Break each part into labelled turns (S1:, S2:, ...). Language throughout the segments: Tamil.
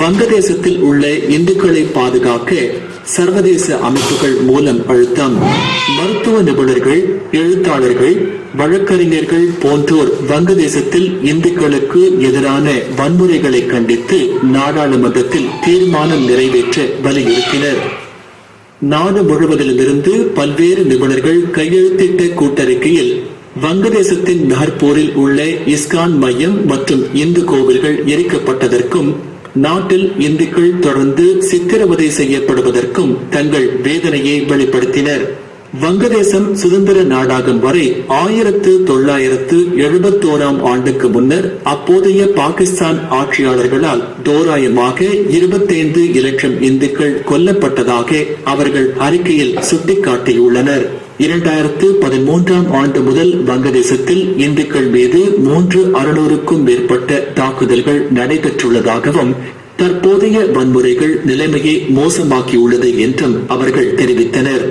S1: வங்கதேசத்தில் உள்ள இந்துக்களை பாதுகாக்க சர்வதேச அமைப்புகள் மூலம் அழுத்தம். மருத்துவ நிபுணர்கள் எழுத்தாளர்கள் வழக்கறிஞர்கள் போன்றோர் வங்கதேசத்தில் இந்துக்களுக்கு எதிரான வன்முறைகளை கண்டித்து நாடாளுமன்றத்தில் தீர்மானம் நிறைவேற்ற வலியுறுத்தினர். நாடு முழுவதிலிருந்து பல்வேறு நிபுணர்கள் கையெழுத்திட்ட கூட்டறிக்கையில் வங்கதேசத்தின் நகர்பூரில் உள்ள இஸ்கான் மையம் மற்றும் இந்து கோவில்கள் எரிக்கப்பட்டதற்கும் நாட்டில் இந்துக்கள் தொடர்ந்து சித்திரவதை செய்யப்படுவதற்கும் தங்கள் வேதனையை வெளிப்படுத்தினர். வங்கதேசம் சுதந்திர நாடாகும் வரை ஆயிரத்து தொள்ளாயிரத்து எழுபத்தோராம் ஆண்டுக்கு முன்னர் அப்போதைய பாகிஸ்தான் ஆட்சியாளர்களால் தோராயமாக இருபத்தைந்து இலட்சம் இந்துக்கள் கொல்லப்பட்டதாக அவர்கள் அறிக்கையில் சுட்டிக்காட்டியுள்ளனர். இரண்டாயிரத்து பதிமூன்றாம் ஆண்டு முதல் வங்கதேசத்தில் இந்துக்கள் மீது மூன்று அறுநூறுக்கும் மேற்பட்ட தாக்குதல்கள் நடைபெற்றுள்ளதாகவும் தற்போதைய வன்முறைகள் நிலைமையை மோசமாக்கியுள்ளது என்றும் அவர்கள் தெரிவித்தனர்.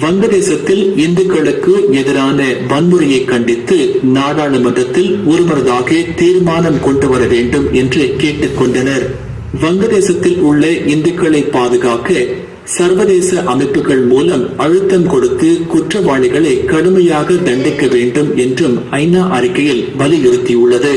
S1: வங்கதேசத்தில் இந்துக்களுக்கு எதிரான வன்முறையை கண்டித்து நாடாளுமன்றத்தில் ஒருமனதாக தீர்மானம் கொண்டு வர வேண்டும் என்று கேட்டுக்கொண்டனர் வங்கதேசத்தில் உள்ள இந்துக்களை பாதுகாக்க சர்வதேச அமைப்புகள் மூலம் அழுத்தம் கொடுத்து குற்றவாளிகளை கடுமையாக தண்டிக்க வேண்டும் என்றும் ஐநா அறிக்கையில் வலியுறுத்தியுள்ளது.